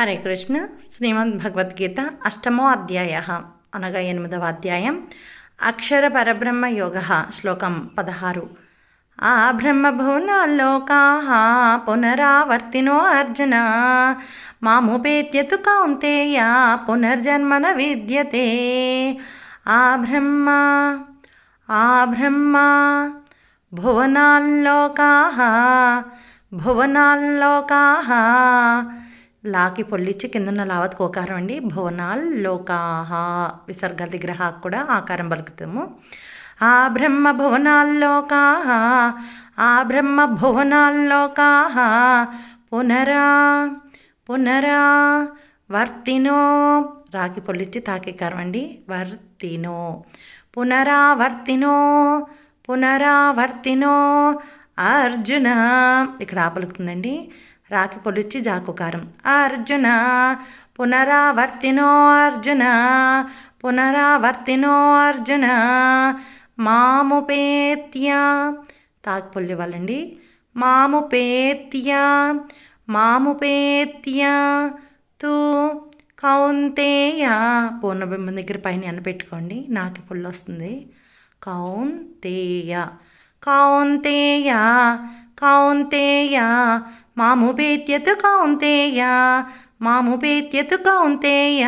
హరే కృష్ణ. శ్రీమద్ భగవద్గీత అష్టమో అధ్యాయ అనగా ఎనిమిదవ అధ్యాయం అక్షర పరబ్రహ్మ యోగ శ్లోకం పదహారు. ఆ బ్రహ్మభువన లోకా పునరావర్తినో అర్జున. మాముపేత్యతు కౌంతేయ పునర్జన్మన విద్యతే. ఆ బ్రహ్మ ఆ బ్రహ్మ భువనాల్లోకా భువనాల్లోకా లాకి పొల్లిచ్చి కిందన్న లావత్ ఓకారం అండి. భువనాల్ లోకాహ విసర్గ విగ్రహ కూడా ఆకారం పలుకుతాము. ఆ బ్రహ్మ భువనాల్లోకాహ ఆ బ్రహ్మ భువనాల్లోకాహ పునరా పునరా వర్తినో. రాకి పొల్లిచ్చి తాకికారం అండి. వర్తినో. పునరావర్తినో పునరావర్తినో అర్జున. ఇక్కడ ఆపలుకుతుందండి రాకి పొలిచి జాకుకారం. అర్జున పునరావర్తినో అర్జున పునరావర్తినో అర్జున మాముపేత్య తాకిపొల్లి వాళ్ళండి. మాముపేత్య మాముపేత్య తూ కౌంతేయ. పూర్ణబింబం దగ్గర పైన ఎన్న పెట్టుకోండి. నాకి పుల్లు వస్తుంది కౌంతేయ కౌంతేయ కౌంతేయ మాముపేత్యతు కౌంతేయ మాముపేత్యతు కౌంతేయ.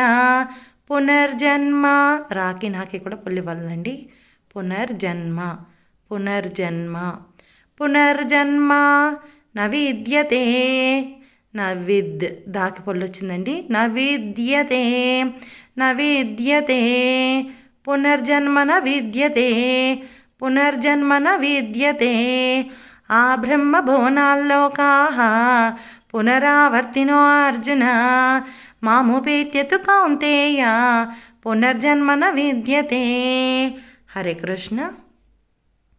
పునర్జన్మ రాకి నాకి కూడా పుల్లి వల్లండి పునర్జన్మ పునర్జన్మ పునర్జన్మ నవిద్యతే నవిద్. దాకి పొల్లు వచ్చిందండి నవిద్యతే నవిద్యతే పునర్జన్మన విద్యతే పునర్జన్మన విద్యతే ఆ బ్రహ్మభువనాల్లోకాహ పునరావర్తినో అర్జున. మాముపేత్యతు కౌంతేయ పునర్జన్మన విద్యతే. హరే కృష్ణ.